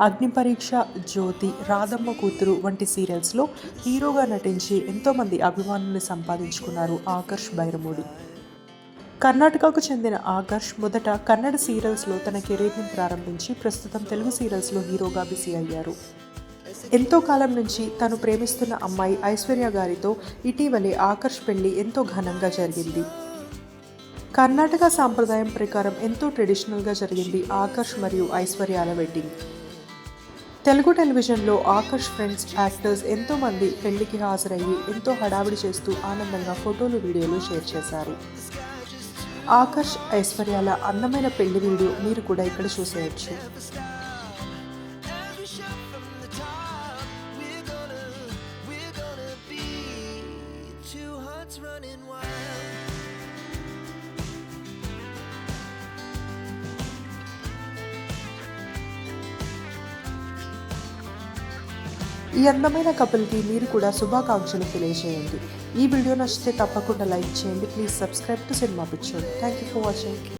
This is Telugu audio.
అగ్నిపరీక్ష జ్యోతి రాధమ్మ కూతురు వంటి సీరియల్స్లో హీరోగా నటించి ఎంతోమంది అభిమానుల్ని సంపాదించుకున్నారు ఆకర్ష్ బైరమూడి. కర్ణాటకకు చెందిన ఆకర్ష్ మొదట కన్నడ సీరియల్స్లో తన కెరీర్ని ప్రారంభించి ప్రస్తుతం తెలుగు సీరియల్స్లో హీరోగా బిజీ అయ్యారు. ఎంతో కాలం నుంచి తను ప్రేమిస్తున్న అమ్మాయి ఐశ్వర్య గారితో ఇటీవలే ఆకర్ష్ పెళ్ళి ఎంతో ఘనంగా జరిగింది. కర్ణాటక సాంప్రదాయం ప్రకారం ఎంతో ట్రెడిషనల్గా జరిగింది ఆకర్ష్ మరియు ఐశ్వర్యాల వెడ్డింగ్. తెలుగు టెలివిజన్లో ఆకర్ష్ ఫ్రెండ్స్ యాక్టర్స్ ఎంతోమంది పెళ్ళికి హాజరయ్యి ఎంతో హడావిడి చేస్తూ ఆనందంగా ఫోటోలు వీడియోలు షేర్ చేశారు ఆకర్ష్ ఐశ్వర్యాల అందమైన పెళ్ళి వీడియో మీరు కూడా ఇక్కడ చూసేయచ్చు running wild. ఈ అందమైన కపుల్కి మీరు కూడా శుభాకాంక్షలు తెలియజేయండి. ఈ వీడియో నచ్చితే తప్పకుండా లైక్ చేయండి. Please subscribe to cinema picture thank you for watching